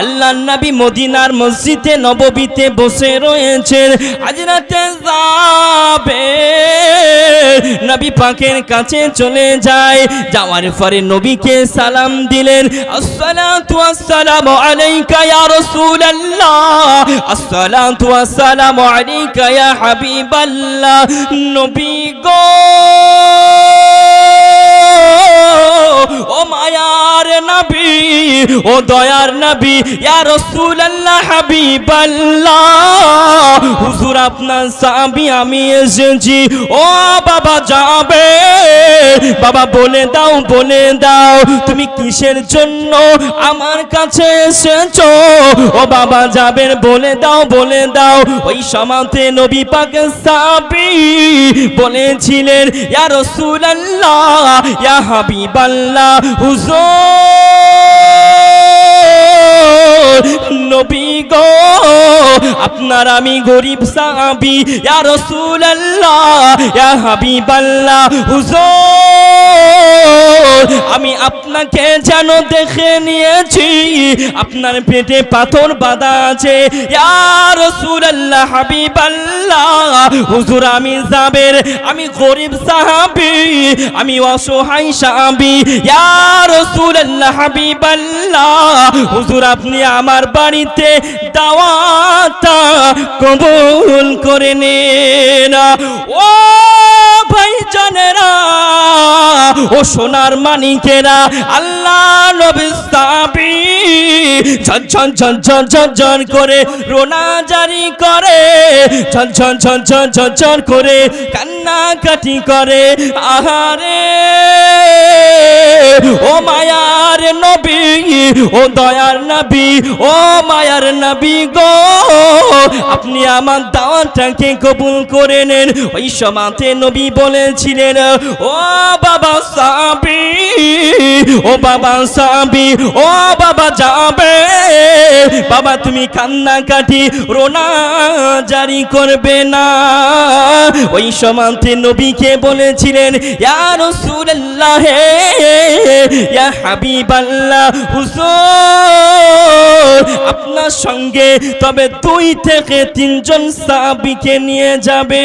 আল্লাহ নবী মদিনার মসজিদে নববীতে বসে রয়েছেন। হাজরাতে যাবে নবী পাকের কাছে চলে যায়। যাওয়ার পরে নবীকে সালাম দিলেন। আসসালাতু আলাইকা ইয়া রাসূলুল্লাহ। আসসালাতু আলাইকা ইয়া হাবিবাল্লাহ। নবী গো! ও মায়ার নবী! ও দয়ার নবী, ইয়া রাসূলুল্লাহ হাবিবাল্লাহ। হুজুর আপনার সাহাবী আমি এসেছি। ও বাবা যাবে। বাবা বলে দাও বলে দাও, তুমি কিসের জন্য আমার কাছে এসেছ? ও বাবা যাবেন বলে দাও বলে দাও। ওই সমাতে নবী পাক সাহাবী বলেছিলেন, ইয়া রাসূলুল্লাহ, ইয়া হাবিবাল্লাহ। হুজুর আপনার আমি গরিব সাহাবি ইয়া রাসূলুল্লাহ ইয়া হাবিবাল্লাহ হুজুর। আমি আপনাকে যেন দেখে নিয়েছি। আপনার পেটে পাথর বাঁধা আছে। হুজুর আমি যাবের আমি গরিব সাহাবি, আমি অসহায় সাহাবি। ইয়া রাসূলুল্লাহ, হাবিবাল্লাহ, হুজুর আপনি আমার বাড়িতে দাওয়াতা কবুল করে নেন। ও ভাই জানেরা ও সোনার মানিকেরা, আল্লাহ নবী সাবি। ঝন ঝন ঝন ঝন ঝন ঝন করে রোনা জারি করে। ঝন ঝন ঝন ঝন ঝন ঝন করে কান্নাকাটি করে। আহারে, ও মায়ার নবী, ও দয়ার নবী, ও মায়ার নবী গো। আপনি আমার দাওয়াতটাকে কবুল করে নেন। ওই সমাতে নবী বলেছিলেন, ও বাবা সাবি ও বাবা সাবি ও বাবা যাবে। বাবা, তুমি কান্নাকাটি রোনা জারি করবে না। ওই সমাতে নবীকে বলেছিলেন, ইয়া রাসূলুল্লাহ, ইয়া হাবিবাল্লাহ, হুজুর আপনার সঙ্গে তবে দুই থেকে তিনজন সাবিকে নিয়ে যাবে।